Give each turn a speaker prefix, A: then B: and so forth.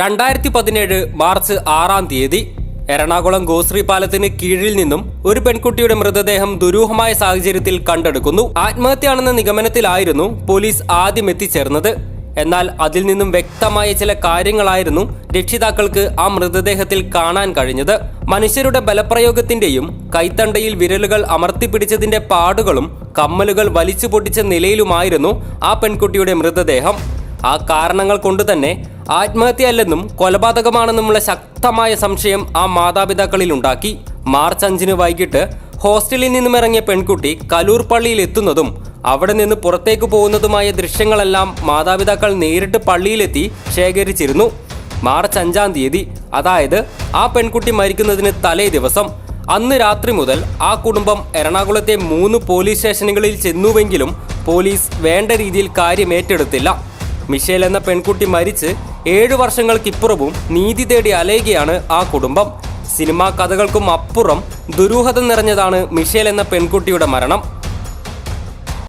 A: രണ്ടായിരത്തി പതിനേഴ് മാർച്ച് ആറാം തീയതി എറണാകുളം ഗോശ്രീ പാലത്തിന് കീഴിൽ നിന്നും ഒരു പെൺകുട്ടിയുടെ മൃതദേഹം ദുരൂഹമായ സാഹചര്യത്തിൽ കണ്ടെടുക്കുന്നു. ആത്മഹത്യയാണെന്ന നിഗമനത്തിലായിരുന്നു പോലീസ് ആദ്യം എത്തിച്ചേർന്നത്. എന്നാൽ അതിൽ നിന്നും വ്യക്തമായ ചില കാര്യങ്ങളായിരുന്നു രക്ഷിതാക്കൾക്ക് ആ മൃതദേഹത്തിൽ കാണാൻ കഴിഞ്ഞത്. മനുഷ്യരുടെ ബലപ്രയോഗത്തിന്റെയും കൈത്തണ്ടയിൽ വിരലുകൾ അമർത്തിപ്പിടിച്ചതിന്റെ പാടുകളും കമ്മലുകൾ വലിച്ചു പൊട്ടിച്ച നിലയിലുമായിരുന്നു ആ പെൺകുട്ടിയുടെ മൃതദേഹം. ആ കാരണങ്ങൾ കൊണ്ട് തന്നെ ആത്മഹത്യയല്ലെന്നും കൊലപാതകമാണെന്നുമുള്ള ശക്തമായ സംശയം ആ മാതാപിതാക്കളിൽ ഉണ്ടാക്കി. മാർച്ച് അഞ്ചിന് വൈകിട്ട് ഹോസ്റ്റലിൽ നിന്നും ഇറങ്ങിയ പെൺകുട്ടി കലൂർ പള്ളിയിൽ എത്തുന്നതും അവിടെ നിന്ന് പുറത്തേക്ക് പോകുന്നതുമായ ദൃശ്യങ്ങളെല്ലാം മാതാപിതാക്കൾ നേരിട്ട് പള്ളിയിലെത്തി ശേഖരിച്ചിരുന്നു. മാർച്ച് അഞ്ചാം തീയതി അതായത് ആ പെൺകുട്ടി മരിക്കുന്നതിന് തലേ ദിവസം. അന്ന് രാത്രി മുതൽ ആ കുടുംബം എറണാകുളത്തെ മൂന്ന് പോലീസ് സ്റ്റേഷനുകളിൽ ചെന്നുവെങ്കിലും പോലീസ് വേണ്ട രീതിയിൽ കാര്യം ഏറ്റെടുത്തില്ല മിഷേൽ എന്ന പെൺകുട്ടി മരിച്ച് ഏഴു വർഷങ്ങൾക്കിപ്പുറവും നീതി തേടി അലയുകയാണ് ആ കുടുംബം. സിനിമാ കഥകൾക്കും അപ്പുറം ദുരൂഹത നിറഞ്ഞതാണ് മിഷേൽ എന്ന പെൺകുട്ടിയുടെ മരണം.